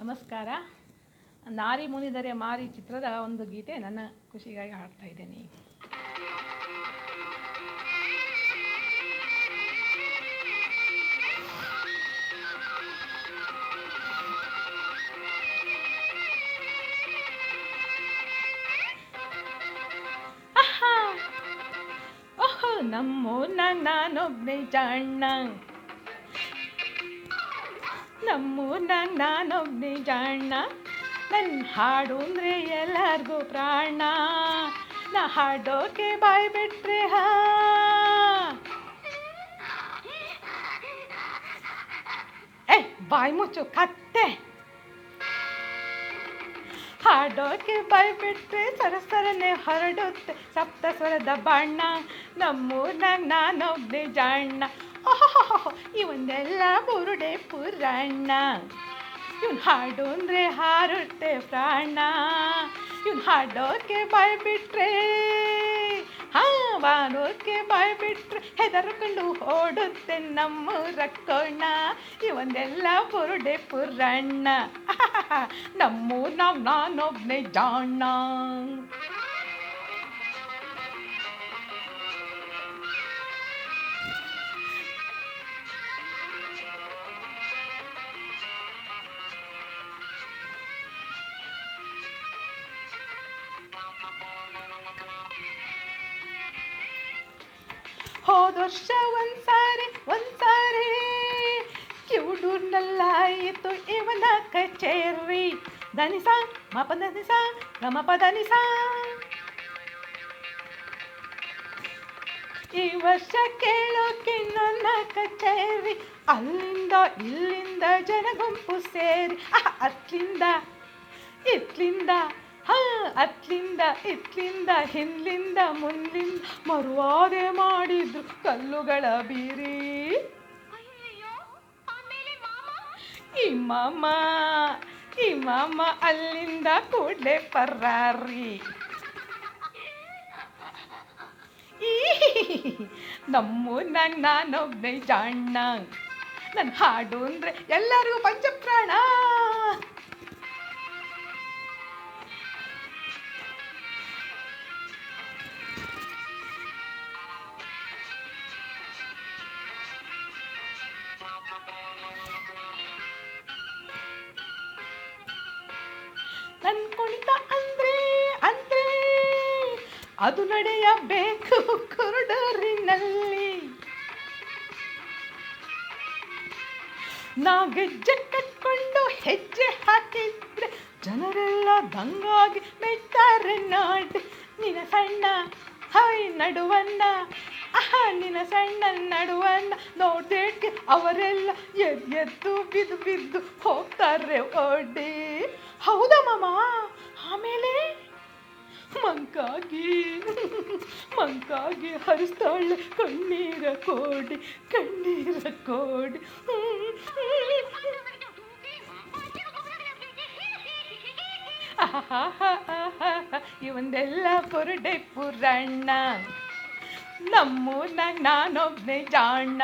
ನಮಸ್ಕಾರ. ನಾರಿ ಮುನಿದರೆ ಮಾರಿ ಚಿತ್ರದ ಒಂದು ಗೀತೆ ನನ್ನ ಖುಷಿಗಾಗಿ ಹಾಡ್ತಾ ಇದ್ದೇನೆ ಆಹಾ! ನಾನೊಬ್ಬನೇ ನಮ್ಮೂರ್ನ ನಾನೊಬ್ನೇ ನಾನೊಬ್ಬನಿ ಜಾಣ್ಣ. ನನ್ನ ಹಾಡು ಅಂದರೆ ಎಲ್ಲರಿಗೂ ಪ್ರಾಣ. ನಾ ಹಾಡೋಕೆ ಬಾಯ್ ಬಿಟ್ರೆ ಹಾ. ಏ ಬಾಯ್ ಮುಚ್ಚು, ಕತ್ತೆ. ಹಾಡೋಕೆ ಬೈಬಿಟ್ರೆ ಬಿಟ್ರೆ ಸರಸರನೆ ಹೊರಡುತ್ತೆ. ಸಪ್ತ ಸ್ವರದ ಬಣ್ಣ ನಮ್ಮೂರ್ನಾಗ ನಾನೊಬ್ಬನೇ ಜಾಣ್ಣ. ಇವನ್ನೆಲ್ಲ ಬುರುಡೆ ಪುರಣ್ಣ. ಇವನು ಹಾಡು ಅಂದರೆ ಹಾರುತ್ತೆ ಪ್ರಾಣ. ಇವನು ಹಾಡೋಕೆ ಬಾಯ್ ಬಿಟ್ರೆ ಹಾ ಬಾನೋಕೆ ಬಾಯ್ ಬಿಟ್ರೆ ಹೆದರ್ಕೊಂಡು ಓಡುತ್ತೆ ನಮ್ಮ ಕೋಣ ಇವನ್ನೆಲ್ಲ ಬುರುಡೆ ಪುರಣ್ಣ. ನಮ್ಮೂರ್ನಾಗ ನಾನೊಬ್ನೇ ಜಾಣ ಹೋದ ವರ್ಷ ಒಂದ್ಸಾರಿ ಒಂದ್ಸಾರಿ ಕಿವುಡೂರ್ನಲ್ಲಾಯಿತು ಇವನ ಕಚೇರಿ ದನಿಸ ಮಪ ದನಿಸ ಗಮಪ ದನಿಸ ಈ ವರ್ಷ ಕೇಳೋಕೆ ನನ್ನ ಕಚೇರಿ ಅಲ್ಲಿಂದ ಇಲ್ಲಿಂದ ಜನಗುಂಪು ಸೇರಿ ಆಹ್, ಅತ್ಲಿಂದ ಇತ್ಲಿಂದ ಹಾ ಅತ್ಲಿಂದ ಇತ್ಲಿಂದ ಹಿಂದ್ಲಿಂದ ಮುಂದ್ಲಿಂದ ಮರುವಾದೆ ಮಾಡಿದ್ರು ಕಲ್ಲುಗಳ ಬೀರಿ. ಈ ಮಾಮ ಈ ಮಾಮ ಅಲ್ಲಿಂದ ಕೂಡಲೇ ಪರ್ರಾರಿ ಈ ನಮ್ಮೂರ್ನಾಗ ನಾನೊಬ್ಬನೇ ಜಾಣ್ಣ. ನನ್ನ ಹಾಡು ಅಂದರೆ ಎಲ್ಲರಿಗೂ ಪಂಚಪ್ರಾಣ. ನನ್ ಕುಣಿತ ಅಂದ್ರೆ ಅಂದ್ರೆ ಅದು ನಡೆಯಬೇಕು ಕೊರಡರಿನಲ್ಲಿ. ನಾ ಗೆಜ್ಜೆ ಕಟ್ಕೊಂಡು ಹೆಜ್ಜೆ ಹಾಕಿದ್ರೆ ಜನರೆಲ್ಲ ದಂಗಾಗಿ ಮೆಟ್ಟಾರೆ ನಾಡಿ. ನಿನ್ನ ಸಣ್ಣ ಹಾಯ್ ನಡುವನ್ನ ನಿನ್ನ ಸಣ್ಣ ನಡುವನ್ನ ನೋಡ್ದೇಕೆ ಅವರೆಲ್ಲ ಎದ್ದು ಎದ್ದು ಬಿದ್ದು ಬಿದ್ದು ಹೋಗ್ತಾರೆ ಓಡಿ. ಹೌದಾ ಮಾಮ? ಆಮೇಲೆ? ಮಂಕಾಗಿ ಮಂಕಾಗಿ ಹರಿಸ್ತಾಳೆ ಕಣ್ಣೀರ ಕೋಡಿ ಕಣ್ಣೀರ ಕೋಡಿ. ಇವಂದೆಲ್ಲ ಪುರುಡೆ ಪುರಾಣ ನಮ್ಮೂರ್ನಾಗ ನಾನೊಬ್ನೇ ಜಾಣ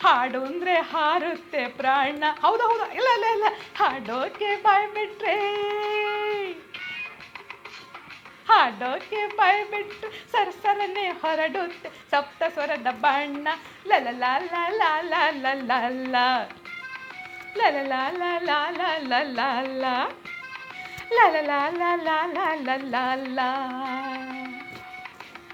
ಹಾಡು ಅಂದರೆ ಹಾರುತ್ತೆ ಪ್ರಾಣ ಹೌದು ಹೌದು ಇಲ್ಲ ಇಲ್ಲ ಇಲ್ಲ ಹಾಡೋಕೆ ಬಾಯ್ ಬಿಟ್ರೆ ಹಾಡೋಕೆ ಬಾಯ್ ಬಿಟ್ಟು ಸರ್ಸರನೆ ಹೊರಡುತ್ತೆ ಸಪ್ತ ಸ್ವರದ ಬಣ್ಣ ಲಲ ಲಾ ಲಾ ಲಾ ಲಾ ಲಾ ಲಾ ಲಾ ಲಲ ಲಾ ಲಾ ಲಾ ಲಾ ಲಾ ಲಾ ಲಾ ಲಲ ಲಾ ಲಾ ಲಾ ಲಾ ಲಾ ಲಾ ಲಾ